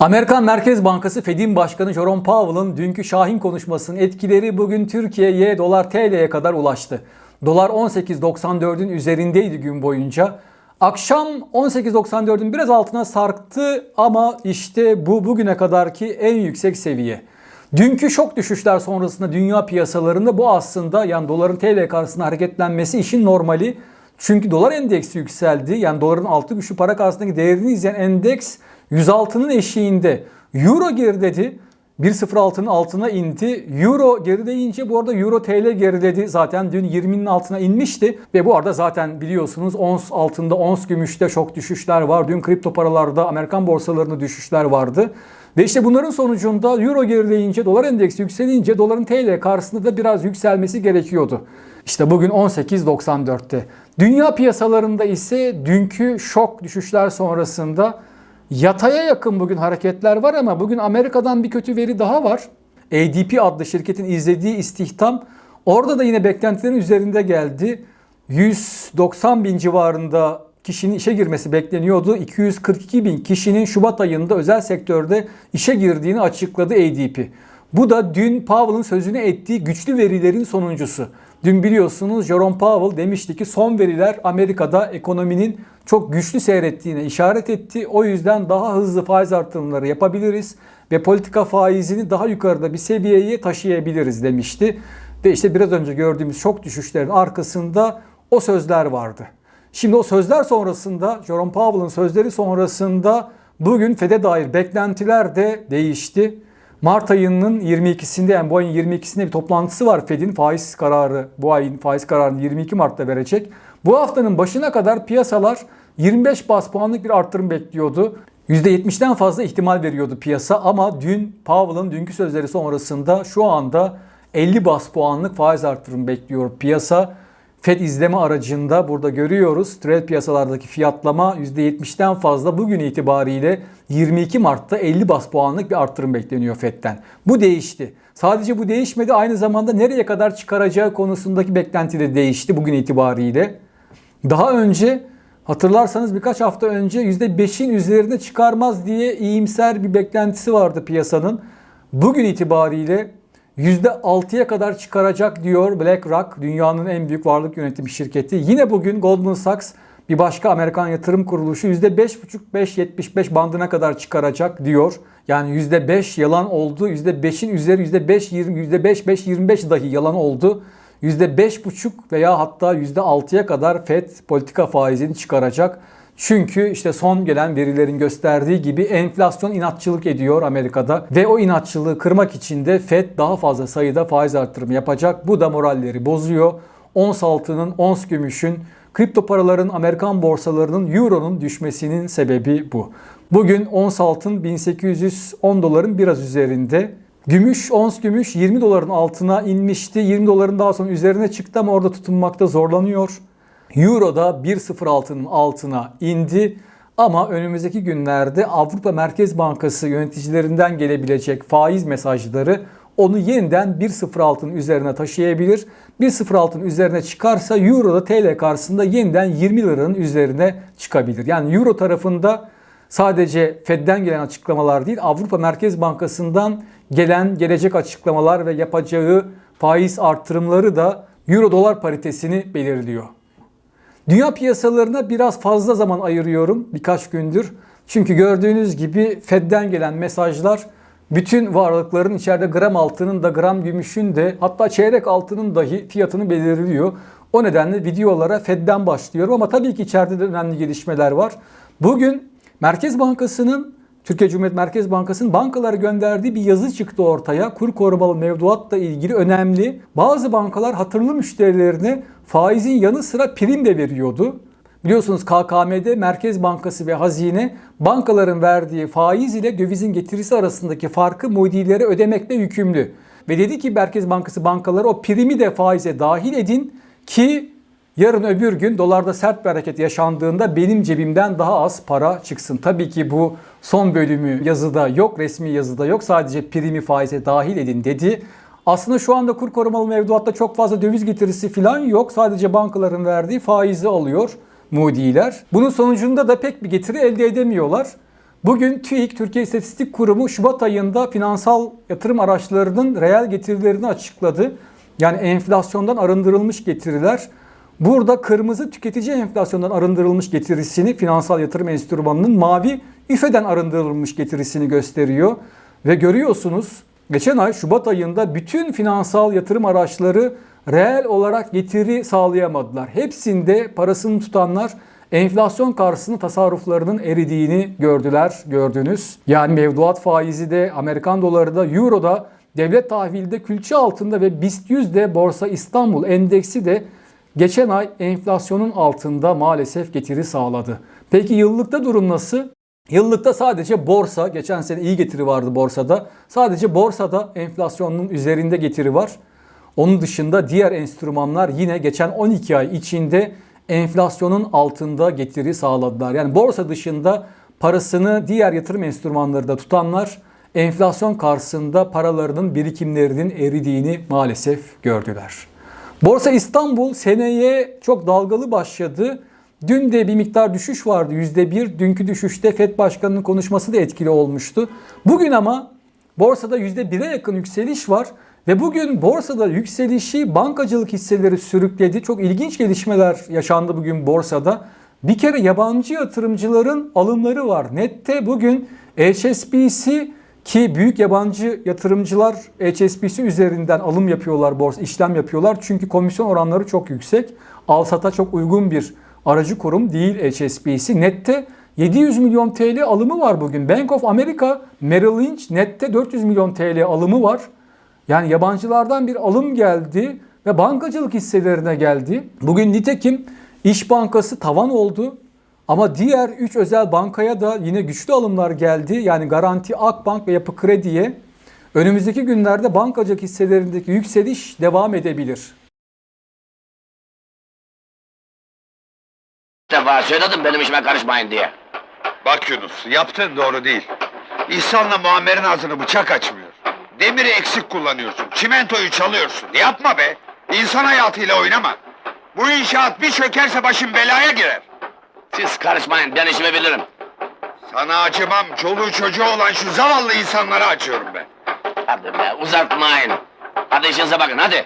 Amerikan Merkez Bankası Fed'in Başkanı Jerome Powell'ın dünkü Şahin konuşmasının etkileri bugün Türkiye'ye dolar TL'ye kadar ulaştı. Dolar 18.94'ün üzerindeydi gün boyunca. Akşam 18.94'ün biraz altına sarktı ama işte bu bugüne kadarki en yüksek seviye. Dünkü şok düşüşler sonrasında dünya piyasalarında bu aslında yani doların TL karşısında hareketlenmesi işin normali. Çünkü dolar endeksi yükseldi. Yani doların altı güçlü para karşısındaki değerini izleyen endeks 106'nın eşiğinde. Euro geriledi. 1.06'nın altına indi. Euro gerileyince bu arada Euro TL geriledi. Zaten dün 20'nin altına inmişti. Ve bu arada zaten biliyorsunuz ons altında ons gümüşte şok düşüşler var. Dün kripto paralarda Amerikan borsalarında düşüşler vardı. Ve işte bunların sonucunda Euro gerileyince, dolar endeksi yükselince doların TL karşısında da biraz yükselmesi gerekiyordu. İşte bugün 18.94'te. Dünya piyasalarında ise dünkü şok düşüşler sonrasında yataya yakın bugün hareketler var ama bugün Amerika'dan bir kötü veri daha var. ADP adlı şirketin izlediği istihdam orada da yine beklentilerin üzerinde geldi. 190 bin civarında kişinin işe girmesi bekleniyordu. 242 bin kişinin Şubat ayında özel sektörde işe girdiğini açıkladı ADP. Bu da dün Powell'ın sözünü ettiği güçlü verilerin sonuncusu. Dün biliyorsunuz Jerome Powell demişti ki son veriler Amerika'da ekonominin çok güçlü seyrettiğine işaret etti. O yüzden daha hızlı faiz artırımları yapabiliriz ve politika faizini daha yukarıda bir seviyeye taşıyabiliriz demişti. Ve işte biraz önce gördüğümüz şok düşüşlerin arkasında o sözler vardı. Şimdi o sözler sonrasında Jerome Powell'ın sözleri sonrasında bugün FED'e dair beklentiler de değişti. Mart ayının 22'sinde yani bu ayın 22'sinde bir toplantısı var Fed'in faiz kararı bu ayın faiz kararını 22 Mart'ta verecek. Bu haftanın başına kadar piyasalar 25 bas puanlık bir arttırım bekliyordu. %70'den fazla ihtimal veriyordu piyasa ama dün Powell'ın dünkü sözleri sonrasında şu anda 50 bas puanlık faiz arttırım bekliyor piyasa. FED izleme aracında burada görüyoruz. Trade piyasalardaki fiyatlama %70'den fazla bugün itibariyle 22 Mart'ta 50 bas puanlık bir arttırım bekleniyor FED'den. Bu değişti. Sadece bu değişmedi aynı zamanda nereye kadar çıkaracağı konusundaki beklenti de değişti bugün itibariyle. Daha önce hatırlarsanız birkaç hafta önce %5'in üzerine çıkarmaz diye iyimser bir beklentisi vardı piyasanın. Bugün itibariyle %6'ya kadar çıkaracak diyor BlackRock, dünyanın en büyük varlık yönetimi şirketi. Yine bugün Goldman Sachs bir başka Amerikan yatırım kuruluşu %5,5-5,75 bandına kadar çıkaracak diyor. Yani %5 yalan oldu. %5'in üzeri %5-20, %5-5-25 dahi yalan oldu. %5,5 veya hatta %6'ya kadar FED politika faizini çıkaracak. Çünkü işte son gelen verilerin gösterdiği gibi enflasyon inatçılık ediyor Amerika'da ve o inatçılığı kırmak için de Fed daha fazla sayıda faiz artırımı yapacak. Bu da moralleri bozuyor. Ons altının, ons gümüşün, kripto paraların, Amerikan borsalarının, euronun düşmesinin sebebi bu. Bugün ons altın 1810 doların biraz üzerinde. Gümüş, ons gümüş 20 doların altına inmişti. 20 doların daha sonra üzerine çıktı ama orada tutunmakta zorlanıyor. Euro da 1.06'nın altına indi. Ama önümüzdeki günlerde Avrupa Merkez Bankası yöneticilerinden gelebilecek faiz mesajları onu yeniden 1.06'nın üzerine taşıyabilir. 1.06'nın üzerine çıkarsa Euro da TL karşısında yeniden 20 liranın üzerine çıkabilir. Yani Euro tarafında sadece Fed'den gelen açıklamalar değil Avrupa Merkez Bankası'ndan gelen gelecek açıklamalar ve yapacağı faiz artırımları da Euro dolar paritesini belirliyor. Dünya piyasalarına biraz fazla zaman ayırıyorum birkaç gündür. Çünkü gördüğünüz gibi Fed'den gelen mesajlar bütün varlıkların içeride gram altının da gram gümüşün de hatta çeyrek altının dahi fiyatını belirliyor. O nedenle videolara Fed'den başlıyorum ama tabii ki içeride de önemli gelişmeler var. Bugün Merkez Bankası'nın Türkiye Cumhuriyet Merkez Bankası'nın bankalara gönderdiği bir yazı çıktı ortaya. Kur korumalı mevduatla ilgili önemli. Bazı bankalar hatırlı müşterilerine faizin yanı sıra prim de veriyordu. Biliyorsunuz KKM'de Merkez Bankası ve Hazine bankaların verdiği faiz ile dövizin getirisi arasındaki farkı mudilere ödemekle yükümlü. Ve dedi ki Merkez Bankası bankaları o primi de faize dahil edin ki Yarın öbür gün dolarda sert bir hareket yaşandığında benim cebimden daha az para çıksın. Tabii ki bu son bölümü yazıda yok, resmi yazıda yok. Sadece primi faize dahil edin dedi. Aslında şu anda kur korumalı mevduatta çok fazla döviz getirisi falan yok. Sadece bankaların verdiği faizi alıyor mudiler. Bunun sonucunda da pek bir getiri elde edemiyorlar. Bugün TÜİK, Türkiye İstatistik Kurumu Şubat ayında finansal yatırım araçlarının reel getirilerini açıkladı. Yani enflasyondan arındırılmış getiriler. Burada kırmızı tüketici enflasyondan arındırılmış getirisini finansal yatırım enstrümanının mavi üfeden arındırılmış getirisini gösteriyor. Ve görüyorsunuz geçen ay Şubat ayında bütün finansal yatırım araçları reel olarak getiri sağlayamadılar. Hepsinde parasını tutanlar enflasyon karşısında tasarruflarının eridiğini gördüler, gördünüz. Yani mevduat faizi de, Amerikan doları da, euro da, devlet tahvili de külçe altında ve BIST 100 de Borsa İstanbul endeksi de geçen ay enflasyonun altında maalesef getiri sağladı. Peki yıllıkta durum nasıl? Yıllıkta sadece borsa, geçen sene iyi getiri vardı borsada. Sadece borsada enflasyonun üzerinde getiri var. Onun dışında diğer enstrümanlar yine geçen 12 ay içinde enflasyonun altında getiri sağladılar. Yani borsa dışında parasını diğer yatırım enstrümanlarında tutanlar enflasyon karşısında paralarının birikimlerinin eridiğini maalesef gördüler. Borsa İstanbul seneye çok dalgalı başladı. Dün de bir miktar düşüş vardı %1. Dünkü düşüşte FED Başkanı'nın konuşması da etkili olmuştu. Bugün ama borsada %1'e yakın yükseliş var. Ve bugün borsada yükselişi bankacılık hisseleri sürükledi. Çok ilginç gelişmeler yaşandı bugün borsada. Bir kere yabancı yatırımcıların alımları var. Nette bugün HSBC ki büyük yabancı yatırımcılar HSBC üzerinden alım yapıyorlar, borsa işlem yapıyorlar. Çünkü komisyon oranları çok yüksek. Al-sata çok uygun bir aracı kurum değil HSBC. Nette 700 milyon TL alımı var bugün. Bank of America, Merrill Lynch nette 400 milyon TL alımı var. Yani yabancılardan bir alım geldi ve bankacılık hisselerine geldi. Bugün nitekim İş Bankası tavan oldu. Ama diğer 3 özel bankaya da yine güçlü alımlar geldi. Yani Garanti, Akbank ve Yapı Kredi'ye. Önümüzdeki günlerde bankacılık hisselerindeki yükseliş devam edebilir. Bir defa söyledim benim işime karışmayın diye. Bak Yunus, yaptığın doğru değil. İhsan'la Muammer'in ağzını bıçak açmıyor. Demiri eksik kullanıyorsun, çimentoyu çalıyorsun. Yapma be! İnsan hayatıyla oynama. Bu inşaat bir çökerse başın belaya girer. Siz karışmayın ben işimi bilirim. Sana acımam, çoluğu çocuğu olan şu zavallı insanlara açıyorum ben. Hadi be uzatmayın. Hadi işinize bakın hadi.